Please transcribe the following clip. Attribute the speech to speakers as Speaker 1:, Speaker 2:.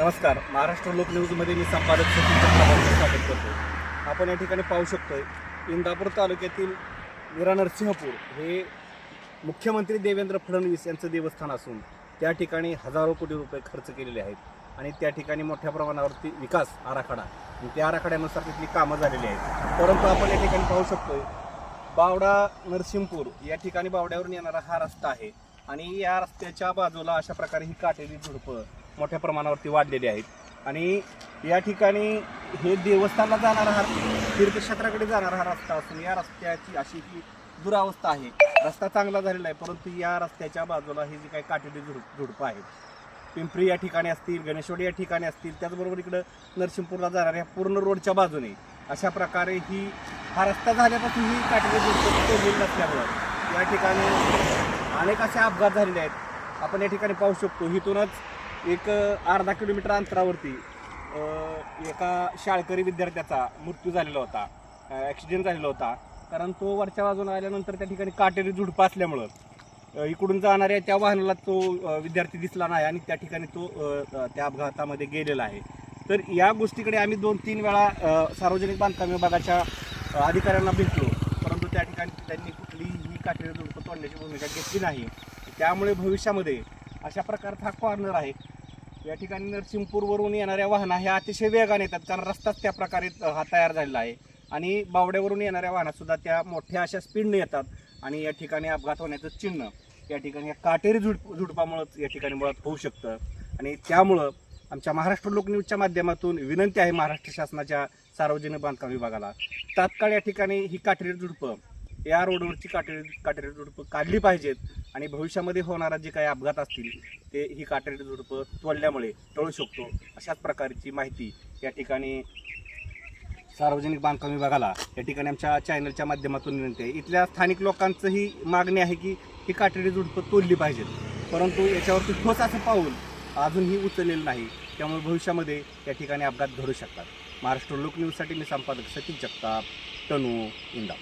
Speaker 1: नमस्कार. महाराष्ट्र लोक न्यूजमध्ये मी संपादक सचिन चक्रवर्ती स्वागत करतो आपण या ठिकाणी पाहू शकतोय इंदापूर तालुक्यातील वीरा नरसिंहपूर हे मुख्यमंत्री देवेंद्र फडणवीस यांचं देवस्थान असून त्या ठिकाणी हजारो कोटी रुपये खर्च केलेले आहेत आणि त्या ठिकाणी मोठ्या प्रमाणावरती विकास आराखडा आणि त्या आराखड्यानुसार तिथली कामं झालेली आहेत. परंतु आपण या ठिकाणी पाहू शकतोय बावडा नरसिंहपूर या ठिकाणी बावड्यावरून येणारा हा रस्ता आहे. आणि या रस्त्याच्या बाजूला अशा प्रकारे ही काटेरी झुडपं मोठ्या प्रमाणावरती वाढलेली आहेत. आणि या ठिकाणी हे देवस्थानला जाणारा हा तीर्थक्षेत्राकडे जाणारा हा रस्ता असून या रस्त्याची अशी ही दुरावस्था आहे. रस्ता चांगला झालेला आहे परंतु या रस्त्याच्या बाजूला हे जी काही काटेरी झुड झुडपं आहेत. पिंपरी या ठिकाणी असतील गणेशवाडी या ठिकाणी असतील त्याचबरोबर इकडं नरसिंहपूरला जाणाऱ्या पूर्ण रोडच्या बाजूने अशा प्रकारे ही हा रस्ता झाल्यापासून ही काटेरी झुडपं तोडलेली नसल्यामुळं या ठिकाणी अनेक असे अपघात झालेले आहेत. आपण या ठिकाणी पाहू शकतो इथूनच एक अर्धा किलोमीटर अंतरावरती एका शाळकरी विद्यार्थ्याचा मृत्यू झालेला होता ॲक्सिडेंट झालेला होता. कारण तो वरच्या बाजूने आल्यानंतर त्या ठिकाणी काटेरी झुडपं असल्यामुळं इकडून जाणाऱ्या त्या वाहनाला तो विद्यार्थी दिसला नाही आणि त्या ठिकाणी तो त्या अपघातामध्ये गेलेला आहे. तर या गोष्टीकडे आम्ही दोन तीन वेळा सार्वजनिक बांधकाम विभागाच्या अधिकाऱ्यांना भेटलो. परंतु त्या ठिकाणी त्यांनी कुठलीही काटेरी झुडपं तोडण्याची भूमिका घेतली नाही. त्यामुळे भविष्यामध्ये अशा प्रकारचा हा कॉर्नर आहे. या ठिकाणी नरसिंहपूरवरून येणाऱ्या वाहना ह्या अतिशय वेगाने येतात कारण रस्ताच त्या प्रकारे हा तयार झालेला आहे. आणि बावड्यावरून येणाऱ्या वाहनंसुद्धा त्या मोठ्या अशा स्पीडने येतात आणि या ठिकाणी अपघात होण्याचं चिन्ह या ठिकाणी या काटेरी झुडप झुडपामुळंच या ठिकाणी मुळात होऊ शकतं. आणि त्यामुळं आमच्या महाराष्ट्र लोकन्यूजच्या माध्यमातून विनंती आहे महाराष्ट्र शासनाच्या सार्वजनिक बांधकाम विभागाला तात्काळ या ठिकाणी ही काटेरी झुडपं या रोडवरची काटेरी काटेरी झुडपं काढली पाहिजेत. आणि भविष्यामध्ये होणारा जे काही अपघात असतील ते ही काटेरी झुडपं तोडल्यामुळे टळू शकतो. अशाच प्रकारची माहिती या ठिकाणी सार्वजनिक बांधकाम विभागाला या ठिकाणी आमच्या चॅनलच्या माध्यमातून विनंती आहे इथल्या स्थानिक लोकांचंही मागणी आहे की ही काटेरी झुडपं तोडली पाहिजेत. परंतु याच्यावरती ठोस असं पाऊल अजूनही उचललेलं नाही. त्यामुळे भविष्यामध्ये या ठिकाणी अपघात घडू शकतात. महाराष्ट्र लोकन्यूजसाठी मी संपादक सचिन जगताप तनू इंदा